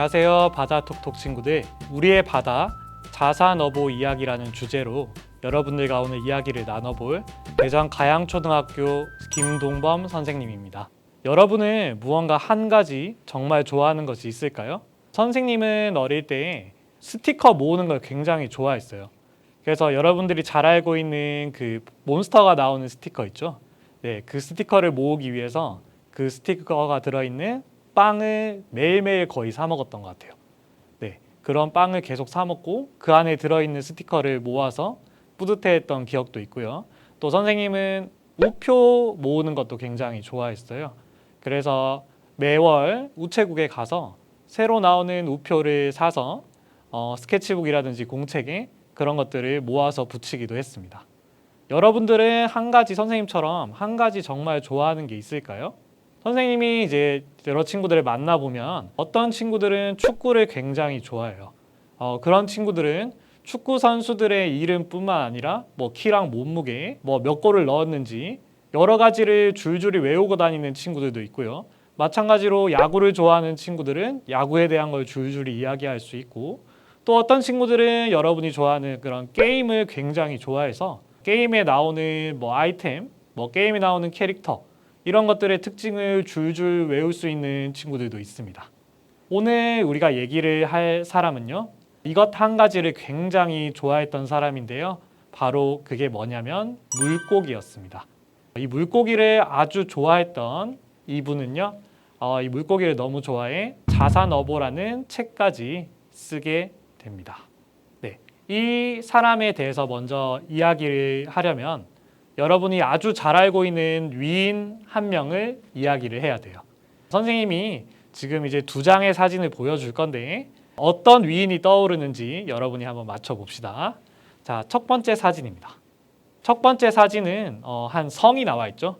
안녕하세요 바다톡톡 친구들. 우리의 바다 자산어보 이야기라는 주제로 여러분들과 오늘 이야기를 나눠볼 대전 가양초등학교 김동범 선생님입니다. 여러분은 무언가 한 가지 정말 좋아하는 것이 있을까요? 선생님은 어릴 때 스티커 모으는 걸 굉장히 좋아했어요. 그래서 여러분들이 잘 알고 있는 그 몬스터가 나오는 스티커 있죠? 네, 그 스티커를 모으기 위해서 그 스티커가 들어있는 빵을 매일매일 거의 사 먹었던 것 같아요. 네, 그런 빵을 계속 사 먹고 그 안에 들어있는 스티커를 모아서 뿌듯해했던 기억도 있고요. 또 선생님은 우표 모으는 것도 굉장히 좋아했어요. 그래서 매월 우체국에 가서 새로 나오는 우표를 사서 어, 스케치북이라든지 공책에 그런 것들을 모아서 붙이기도 했습니다. 여러분들은 한 가지 선생님처럼 한 가지 정말 좋아하는 게 있을까요? 선생님이 이제 여러 친구들을 만나보면 어떤 친구들은 축구를 굉장히 좋아해요. 어, 그런 친구들은 축구 선수들의 이름뿐만 아니라 뭐 키랑 몸무게, 뭐 몇 골을 넣었는지 여러 가지를 줄줄이 외우고 다니는 친구들도 있고요. 마찬가지로 야구를 좋아하는 친구들은 야구에 대한 걸 줄줄이 이야기할 수 있고 또 어떤 친구들은 여러분이 좋아하는 그런 게임을 굉장히 좋아해서 게임에 나오는 뭐 아이템, 뭐 게임에 나오는 캐릭터 이런 것들의 특징을 줄줄 외울 수 있는 친구들도 있습니다. 오늘 우리가 얘기를 할 사람은요. 이것 한 가지를 굉장히 좋아했던 사람인데요. 바로 그게 뭐냐면 물고기였습니다. 이 물고기를 아주 좋아했던 이분은요. 어, 이 물고기를 너무 좋아해 자산어보라는 책까지 쓰게 됩니다. 네, 이 사람에 대해서 먼저 이야기를 하려면 여러분이 아주 잘 알고 있는 위인 한 명을 이야기를 해야 돼요. 선생님이 지금 이제 두 장의 사진을 보여줄 건데 어떤 위인이 떠오르는지 여러분이 한번 맞춰 봅시다. 자, 첫 번째 사진입니다. 첫 번째 사진은 어, 한 성이 나와 있죠.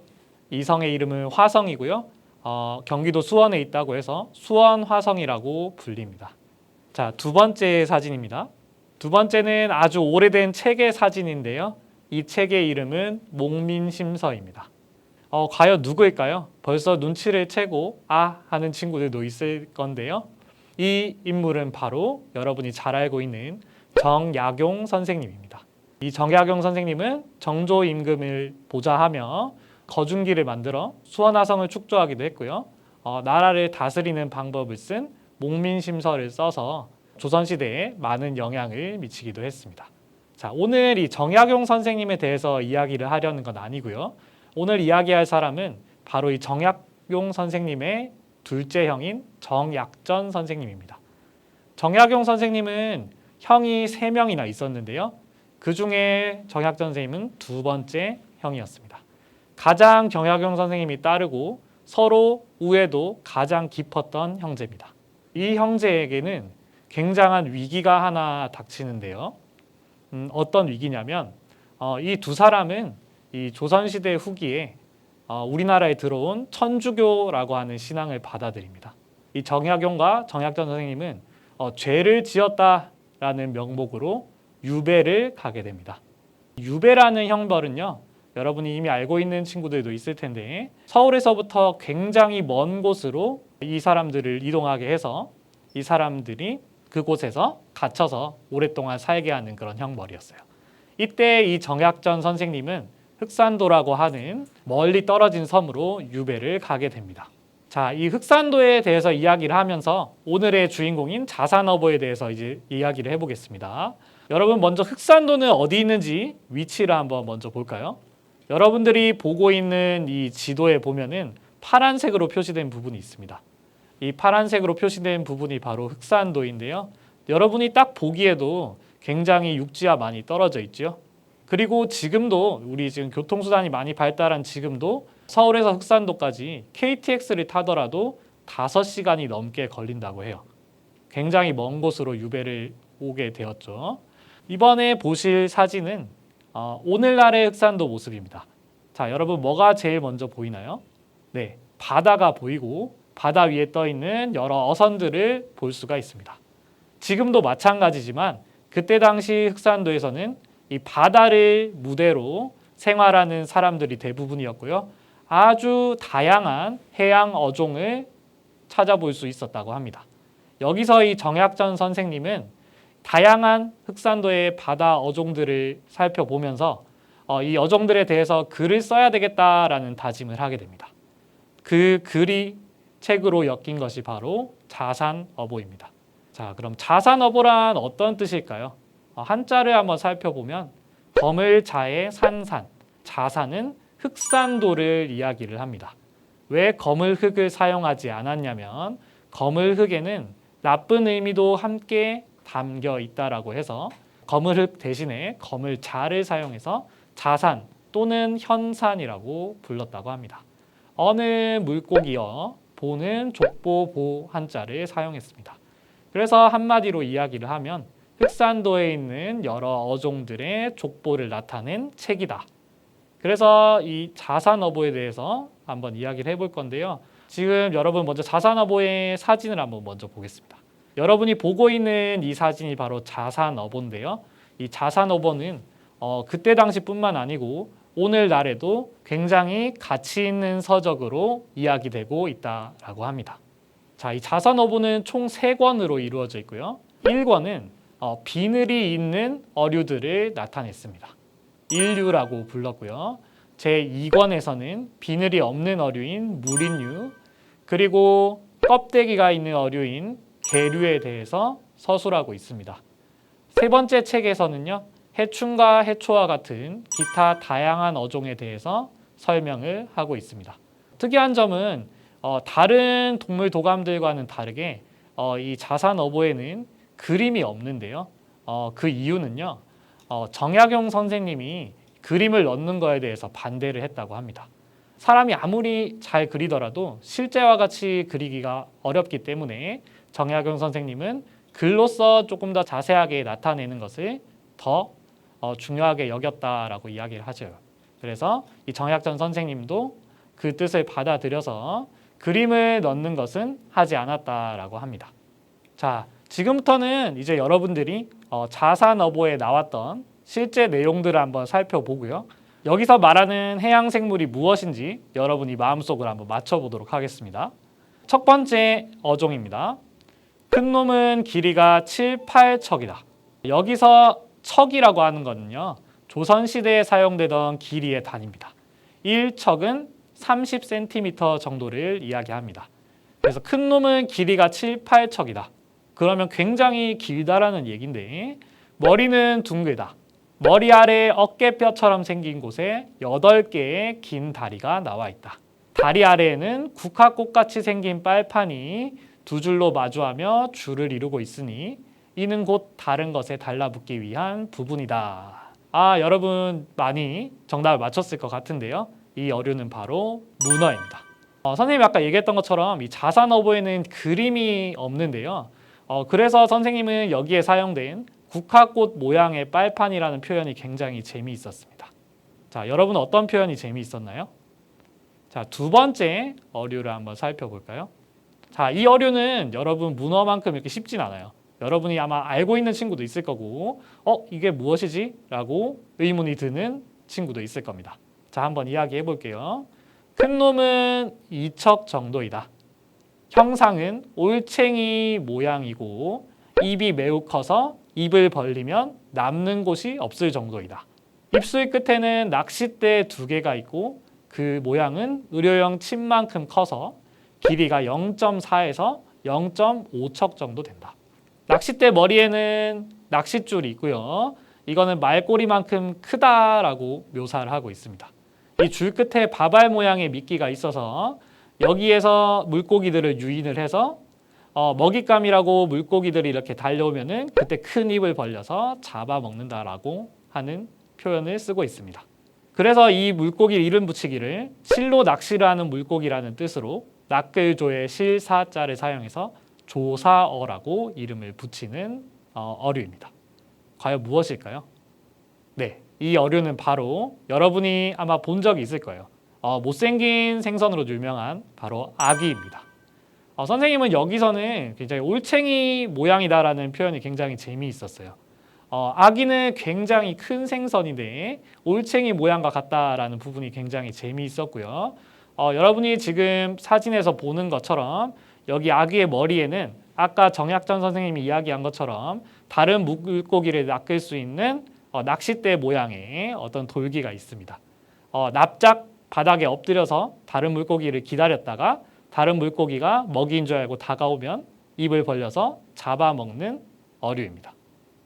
이 성의 이름은 화성이고요. 어, 경기도 수원에 있다고 해서 수원 화성이라고 불립니다. 자, 두 번째 사진입니다. 두 번째는 아주 오래된 책의 사진인데요. 이 책의 이름은 목민심서입니다. 어, 과연 누구일까요? 벌써 눈치를 채고 아 하는 친구들도 있을 건데요. 이 인물은 바로 여러분이 잘 알고 있는 정약용 선생님입니다. 이 정약용 선생님은 정조 임금을 보좌하며 거중기를 만들어 수원화성을 축조하기도 했고요. 어, 나라를 다스리는 방법을 쓴 목민심서를 써서 조선시대에 많은 영향을 미치기도 했습니다. 자, 오늘 이 정약용 선생님에 대해서 이야기를 하려는 건 아니고요. 오늘 이야기할 사람은 바로 이 정약용 선생님의 둘째 형인 정약전 선생님입니다. 정약용 선생님은 형이 세 명이나 있었는데요. 그 중에 정약전 선생님은 두 번째 형이었습니다. 가장 정약용 선생님이 따르고 서로 우애도 가장 깊었던 형제입니다. 이 형제에게는 굉장한 위기가 하나 닥치는데요. 음, 어떤 위기냐면 어, 이 두 사람은 이 조선시대 후기에 어, 우리나라에 들어온 천주교라고 하는 신앙을 받아들입니다. 이 정약용과 정약전 선생님은 어, 죄를 지었다라는 명목으로 유배를 가게 됩니다. 유배라는 형벌은요. 여러분이 이미 알고 있는 친구들도 있을 텐데 서울에서부터 굉장히 먼 곳으로 이 사람들을 이동하게 해서 이 사람들이 그곳에서 갇혀서 오랫동안 살게 하는 그런 형벌이었어요. 이때 이 정약전 선생님은 흑산도라고 하는 멀리 떨어진 섬으로 유배를 가게 됩니다. 자, 이 흑산도에 대해서 이야기를 하면서 오늘의 주인공인 자산어보에 대해서 이제 이야기를 해보겠습니다. 여러분 먼저 흑산도는 어디 있는지 위치를 한번 먼저 볼까요? 여러분들이 보고 있는 이 지도에 보면은 파란색으로 표시된 부분이 있습니다. 이 파란색으로 표시된 부분이 바로 흑산도인데요. 여러분이 딱 보기에도 굉장히 육지와 많이 떨어져 있죠. 그리고 지금도 우리 지금 교통수단이 많이 발달한 지금도 서울에서 흑산도까지 KTX를 타더라도 5시간이 넘게 걸린다고 해요. 굉장히 먼 곳으로 유배를 오게 되었죠. 이번에 보실 사진은 어, 오늘날의 흑산도 모습입니다. 자, 여러분 뭐가 제일 먼저 보이나요? 네, 바다가 보이고 바다 위에 떠 있는 여러 어선들을 볼 수가 있습니다. 지금도 마찬가지지만 그때 당시 흑산도에서는 이 바다를 무대로 생활하는 사람들이 대부분이었고요. 아주 다양한 해양 어종을 찾아볼 수 있었다고 합니다. 여기서 이 정약전 선생님은 다양한 흑산도의 바다 어종들을 살펴보면서 어, 이 어종들에 대해서 글을 써야 되겠다라는 다짐을 하게 됩니다. 그 글이 책으로 엮인 것이 바로 자산어보입니다. 자, 그럼 자산어보란 어떤 뜻일까요? 어, 한자를 한번 살펴보면 검을 자의 산산, 자산은 흑산도를 이야기를 합니다. 왜 검을 흑을 사용하지 않았냐면 검을 흑에는 나쁜 의미도 함께 담겨 있다라고 해서 검을 흑 대신에 검을 자를 사용해서 자산 또는 현산이라고 불렀다고 합니다. 어느 물고기여 보는 족보 보 한자를 사용했습니다. 그래서 한마디로 이야기를 하면 흑산도에 있는 여러 어종들의 족보를 나타낸 책이다. 그래서 이 자산어보에 대해서 한번 이야기를 해볼 건데요. 지금 여러분 먼저 자산어보의 사진을 한번 먼저 보겠습니다. 여러분이 보고 있는 이 사진이 바로 자산어보인데요. 이 자산어보는 어, 그때 당시뿐만 아니고 오늘날에도 굉장히 가치 있는 서적으로 이야기되고 있다라고 합니다. 자, 이 자산어보는 총 세권으로 이루어져 있고요. 1권은 어, 비늘이 있는 어류들을 나타냈습니다. 인류라고 불렀고요. 제 2권에서는 비늘이 없는 어류인 무린류 그리고 껍데기가 있는 어류인 계류에 대해서 서술하고 있습니다. 세 번째 책에서는요. 해충과 해초와 같은 기타 다양한 어종에 대해서 설명을 하고 있습니다. 특이한 점은 어, 다른 동물 도감들과는 다르게 어, 이 자산어보에는 그림이 없는데요. 어, 그 이유는요. 어, 정약용 선생님이 그림을 넣는 거에 대해서 반대를 했다고 합니다. 사람이 아무리 잘 그리더라도 실제와 같이 그리기가 어렵기 때문에 정약용 선생님은 글로써 조금 더 자세하게 나타내는 것을 더 어, 중요하게 여겼다라고 이야기를 하죠. 그래서 이 정약전 선생님도 그 뜻을 받아들여서 그림을 넣는 것은 하지 않았다라고 합니다. 자, 지금부터는 이제 여러분들이 어, 자산어보에 나왔던 실제 내용들을 한번 살펴보고요. 여기서 말하는 해양 생물이 무엇인지 여러분이 마음속으로 한번 맞춰보도록 하겠습니다. 첫 번째 어종입니다. 큰 놈은 길이가 7, 8척이다. 여기서 척이라고 하는 거는요. 조선 시대에 사용되던 길이의 단위입니다. 1척은 30cm 정도를 이야기합니다. 그래서 큰 놈은 길이가 7, 8척이다. 그러면 굉장히 길다라는 얘긴데 머리는 둥글다. 머리 아래 어깨뼈처럼 생긴 곳에 8개의 긴 다리가 나와 있다. 다리 아래에는 국화꽃같이 생긴 빨판이 두 줄로 마주하며 줄을 이루고 있으니 이는 곧 다른 것에 달라붙기 위한 부분이다. 아, 여러분 많이 정답을 맞췄을 것 같은데요. 이 어류는 바로 문어입니다. 어, 선생님이 아까 얘기했던 것처럼 이 자산어보에는 그림이 없는데요. 어, 그래서 선생님은 여기에 사용된 국화꽃 모양의 빨판이라는 표현이 굉장히 재미있었습니다. 자, 여러분 어떤 표현이 재미있었나요? 자, 두 번째 어류를 한번 살펴볼까요? 자, 이 어류는 여러분 문어만큼 이렇게 쉽진 않아요. 여러분이 아마 알고 있는 친구도 있을 거고, 어, 이게 무엇이지? 라고 의문이 드는 친구도 있을 겁니다. 자, 한번 이야기해 볼게요. 큰 놈은 2척 정도이다. 형상은 올챙이 모양이고 입이 매우 커서 입을 벌리면 남는 곳이 없을 정도이다. 입술 끝에는 낚싯대 두 개가 있고 그 모양은 의료용 침만큼 커서 길이가 0.4에서 0.5척 정도 된다. 낚싯대 머리에는 낚싯줄이 있고요. 이거는 말꼬리만큼 크다라고 묘사를 하고 있습니다. 이 줄 끝에 바발 모양의 미끼가 있어서 여기에서 물고기들을 유인을 해서 어, 먹잇감이라고 물고기들이 이렇게 달려오면은 그때 큰 입을 벌려서 잡아먹는다라고 하는 표현을 쓰고 있습니다. 그래서 이 물고기 이름 붙이기를 실로 낚시를 하는 물고기라는 뜻으로 낚을조의 실사자를 사용해서 조사어라고 이름을 붙이는 어, 어류입니다. 과연 무엇일까요? 네, 이 어류는 바로 여러분이 아마 본 적이 있을 거예요. 어, 못생긴 생선으로 유명한 바로 아기입니다. 어, 선생님은 여기서는 굉장히 올챙이 모양이다라는 표현이 굉장히 재미있었어요. 어, 아기는 굉장히 큰 생선인데 올챙이 모양과 같다라는 부분이 굉장히 재미있었고요. 어, 여러분이 지금 사진에서 보는 것처럼 여기 아기의 머리에는 아까 정약전 선생님이 이야기한 것처럼 다른 물고기를 낚을 수 있는 어, 낚싯대 모양의 어떤 돌기가 있습니다. 어, 납작 바닥에 엎드려서 다른 물고기를 기다렸다가 다른 물고기가 먹이인 줄 알고 다가오면 입을 벌려서 잡아먹는 어류입니다.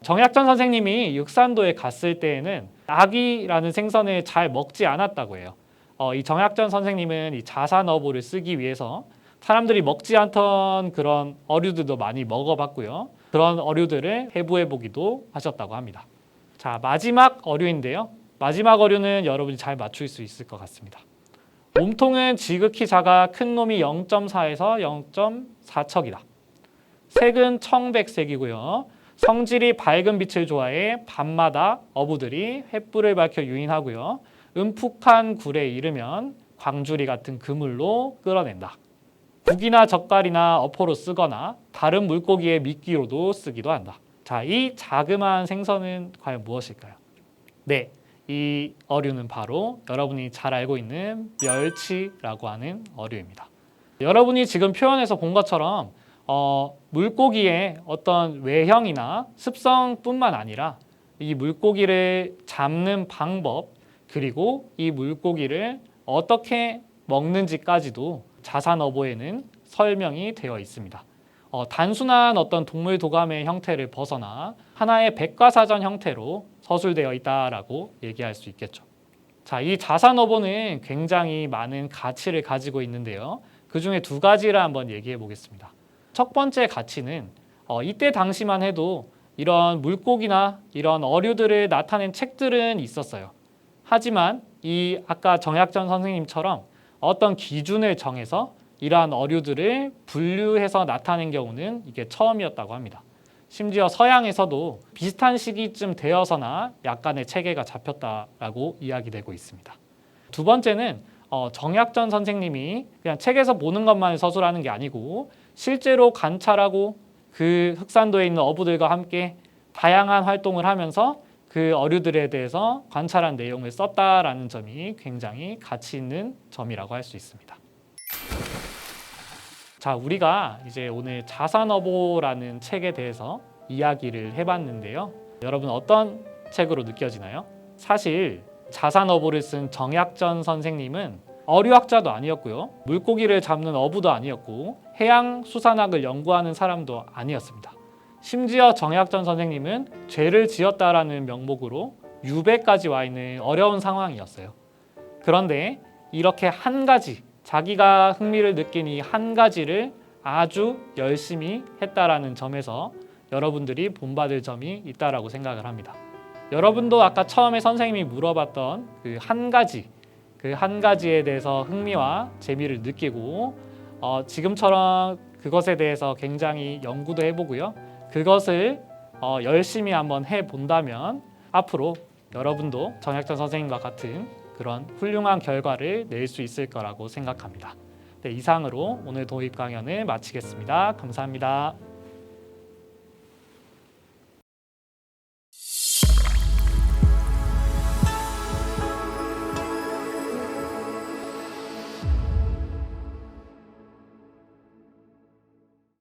정약전 선생님이 육산도에 갔을 때에는 아기라는 생선을 잘 먹지 않았다고 해요. 어, 이 정약전 선생님은 이 자산어부를 쓰기 위해서 사람들이 먹지 않던 그런 어류들도 많이 먹어봤고요. 그런 어류들을 해부해 보기도 하셨다고 합니다. 자 마지막 어류인데요. 마지막 어류는 여러분이 잘 맞출 수 있을 것 같습니다. 몸통은 지극히 작아 큰 놈이 0.4에서 0.4척이다. 색은 청백색이고요. 성질이 밝은 빛을 좋아해 밤마다 어부들이 횃불을 밝혀 유인하고요. 음푹한 굴에 이르면 광주리 같은 그물로 끌어낸다. 국이나 젓갈이나 어포로 쓰거나 다른 물고기의 미끼로도 쓰기도 한다. 자, 이 자그마한 생선은 과연 무엇일까요? 네, 이 어류는 바로 여러분이 잘 알고 있는 멸치라고 하는 어류입니다. 여러분이 지금 표현에서 본 것처럼 어, 물고기의 어떤 외형이나 습성뿐만 아니라 이 물고기를 잡는 방법 그리고 이 물고기를 어떻게 먹는지까지도 자산 어보에는 설명이 되어 있습니다. 어, 단순한 어떤 동물 도감의 형태를 벗어나 하나의 백과사전 형태로 서술되어 있다라고 얘기할 수 있겠죠. 자, 이 자산 어보는 굉장히 많은 가치를 가지고 있는데요. 그 중에 두 가지를 한번 얘기해 보겠습니다. 첫 번째 가치는 어, 이때 당시만 해도 이런 물고기나 이런 어류들을 나타낸 책들은 있었어요. 하지만 이 아까 정약전 선생님처럼 어떤 기준을 정해서 이러한 어류들을 분류해서 나타낸 경우는 이게 처음이었다고 합니다. 심지어 서양에서도 비슷한 시기쯤 되어서나 약간의 체계가 잡혔다라고 이야기되고 있습니다. 두 번째는 어, 정약전 선생님이 그냥 책에서 보는 것만 서술하는 게 아니고 실제로 관찰하고 그 흑산도에 있는 어부들과 함께 다양한 활동을 하면서 그 어류들에 대해서 관찰한 내용을 썼다라는 점이 굉장히 가치 있는 점이라고 할 수 있습니다. 자, 우리가 이제 오늘 자산어보라는 책에 대해서 이야기를 해봤는데요. 여러분 어떤 책으로 느껴지나요? 사실 자산어보를 쓴 정약전 선생님은 어류학자도 아니었고요. 물고기를 잡는 어부도 아니었고 해양 수산학을 연구하는 사람도 아니었습니다. 심지어 정약전 선생님은 죄를 지었다라는 명목으로 유배까지 와 있는 어려운 상황이었어요. 그런데 이렇게 한 가지 자기가 흥미를 느낀 이 한 가지를 아주 열심히 했다라는 점에서 여러분들이 본받을 점이 있다라고 생각을 합니다. 여러분도 아까 처음에 선생님이 물어봤던 그 한 가지 그 한 가지에 대해서 흥미와 재미를 느끼고 어, 지금처럼 그것에 대해서 굉장히 연구도 해보고요. 그것을 어, 열심히 한번 해 본다면 앞으로 여러분도 정약전 선생님과 같은 그런 훌륭한 결과를 낼 수 있을 거라고 생각합니다. 네, 이상으로 오늘 도입 강연을 마치겠습니다. 감사합니다.